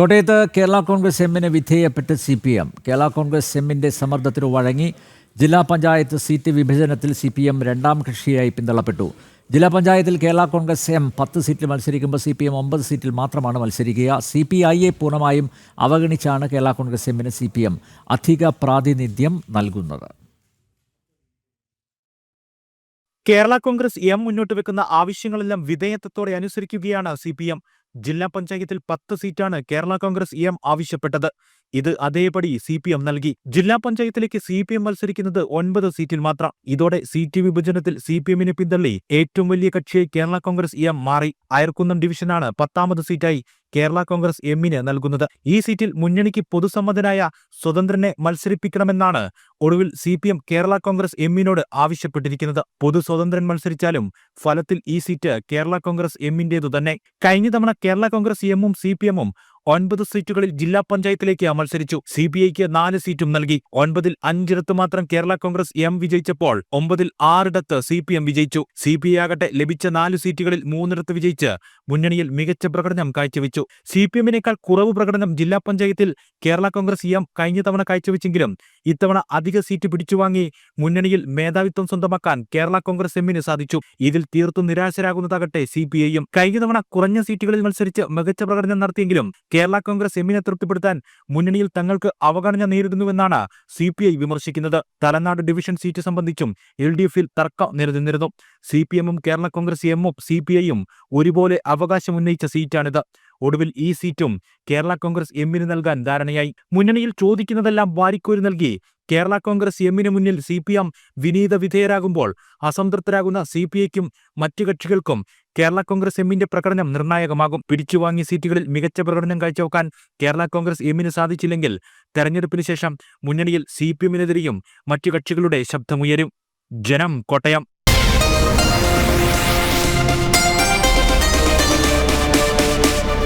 കോട്ടയത്ത് കേരള കോൺഗ്രസ് എമ്മിന് വിധേയപ്പെട്ട് C P M Kerala Congress എമ്മിന്റെ സമ്മർദ്ദത്തിന് വഴങ്ങി ജില്ലാ പഞ്ചായത്ത് സീറ്റ് വിഭജനത്തിൽ സി പി എം രണ്ടാം കക്ഷിയായി പിന്തള്ളപ്പെട്ടു. ജില്ലാ പഞ്ചായത്തിൽ കേരള കോൺഗ്രസ് എം പത്ത് സീറ്റിൽ മത്സരിക്കുമ്പോൾ സി പി എം ഒമ്പത് സീറ്റിൽ മാത്രമാണ് മത്സരിക്കുക. സി പി ഐയെ പൂർണമായും അവഗണിച്ചാണ് കേരള കോൺഗ്രസ് എമ്മിന് സി പി എം അധിക പ്രാതിനിധ്യം നൽകുന്നത്. കേരള കോൺഗ്രസ് എം മുന്നോട്ട് വെക്കുന്ന ആവശ്യങ്ങളെല്ലാം വിധേയത്വത്തോടെ അനുസരിക്കുകയാണ് സി പി എം ജില്ലാ പഞ്ചായത്തിൽ പത്ത് സീറ്റാണ് കേരള കോൺഗ്രസ് എം ആവശ്യപ്പെട്ടത്. ഇത് അതേപടി സി പി എം നൽകി. ജില്ലാ പഞ്ചായത്തിലേക്ക് സി പി എം മത്സരിക്കുന്നത് ഒൻപത് സീറ്റിൽ മാത്രം. ഇതോടെ സീറ്റ് വിഭജനത്തിൽ സി പി എമ്മിനെ പിന്തള്ളി. ഏറ്റവും വലിയ കക്ഷിയായി കേരള കോൺഗ്രസ് എം മാറി. അയർക്കുന്നം ഡിവിഷനാണ് പത്താമത് സീറ്റായി. കേരള കോൺഗ്രസ് എമ്മിന് നൽകുന്നത്. ഈ സീറ്റിൽ മുന്നണിക്ക് പൊതുസമ്മതനായ സ്വതന്ത്രനെ മത്സരിപ്പിക്കണമെന്നാണ് ഒടുവിൽ C P M Kerala Congress എമ്മിനോട് ആവശ്യപ്പെട്ടിരിക്കുന്നത്. പൊതു സ്വതന്ത്രൻ മത്സരിച്ചാലും ഫലത്തിൽ ഈ സീറ്റ് കേരള കോൺഗ്രസ് എമ്മിന്റേതു തന്നെ കഴിഞ്ഞ തവണ കേരള കോൺഗ്രസ് എമ്മും സി പി എമ്മും ഒൻപത് സീറ്റുകളിൽ ജില്ലാ പഞ്ചായത്തിലേക്ക് മത്സരിച്ചു സി പി ഐക്ക് നാല് സീറ്റും നൽകി. ഒൻപതിൽ അഞ്ചിടത്ത് മാത്രം കേരള കോൺഗ്രസ് എം വിജയിച്ചപ്പോൾ ഒമ്പതിൽ ആറിടത്ത് സി പി എം വിജയിച്ചു. സി പി ഐ ആകട്ടെ ലഭിച്ച നാല് സീറ്റുകളിൽ മൂന്നിടത്ത് വിജയിച്ച് മുന്നണിയിൽ മികച്ച പ്രകടനം കാഴ്ചവെച്ചു. സി പി എമ്മിനേക്കാൾ കുറവ് പ്രകടനം ജില്ലാ പഞ്ചായത്തിൽ കേരള കോൺഗ്രസ് എം കഴിഞ്ഞ തവണ കാഴ്ചവെച്ചെങ്കിലും ഇത്തവണ അധിക സീറ്റ് പിടിച്ചുവാങ്ങി മുന്നണിയിൽ മേധാവിത്വം സ്വന്തമാക്കാൻ കേരള കോൺഗ്രസ് എമ്മിന് സാധിച്ചു. ഇതിൽ തീർത്തും നിരാശരാകുന്നതാകട്ടെ സി പി ഐയും കഴിഞ്ഞ തവണ കുറഞ്ഞ സീറ്റുകളിൽ മത്സരിച്ച് മികച്ച പ്രകടനം നടത്തിയെങ്കിലും കേരള കോൺഗ്രസ് എമ്മിനെ തൃപ്തിപ്പെടുത്താൻ മുന്നണിയിൽ തങ്ങൾക്ക് അവഗണന നേരിടുന്നുവെന്നാണ് സി പി ഐ വിമർശിക്കുന്നത്. തലനാട് ഡിവിഷൻ സീറ്റ് സംബന്ധിച്ചും എൽ ഡി എഫിൽ തർക്കം നിലനിന്നിരുന്നു. സി പി എമ്മും കേരള കോൺഗ്രസ് എമ്മും സി പി ഐയും ഒരുപോലെ അവകാശമുന്നയിച്ച സീറ്റാണിത്. ഒടുവിൽ ഈ സീറ്റും കേരള കോൺഗ്രസ് എമ്മിന് നൽകാൻ ധാരണയായി. മുന്നണിയിൽ ചോദിക്കുന്നതെല്ലാം വാരിക്കോരി നൽകി കേരള കോൺഗ്രസ് എമ്മിന് മുന്നിൽ സി പി എം വിനീത വിധേയരാകുമ്പോൾ അസംതൃപ്തരാകുന്ന സി പി ഐക്കും മറ്റു കക്ഷികൾക്കും കേരള കോൺഗ്രസ് എമ്മിന്റെ പ്രകടനം നിർണായകമാകും. പിടിച്ചുവാങ്ങിയ സീറ്റുകളിൽ മികച്ച പ്രകടനം കാഴ്ചവെക്കാൻ കേരള കോൺഗ്രസ് എമ്മിന് സാധിച്ചില്ലെങ്കിൽ തെരഞ്ഞെടുപ്പിന് ശേഷം മുന്നണിയിൽ സി പി എമ്മിനെതിരെയും മറ്റു കക്ഷികളുടെ ശബ്ദമുയരും. ജനം കോട്ടയം.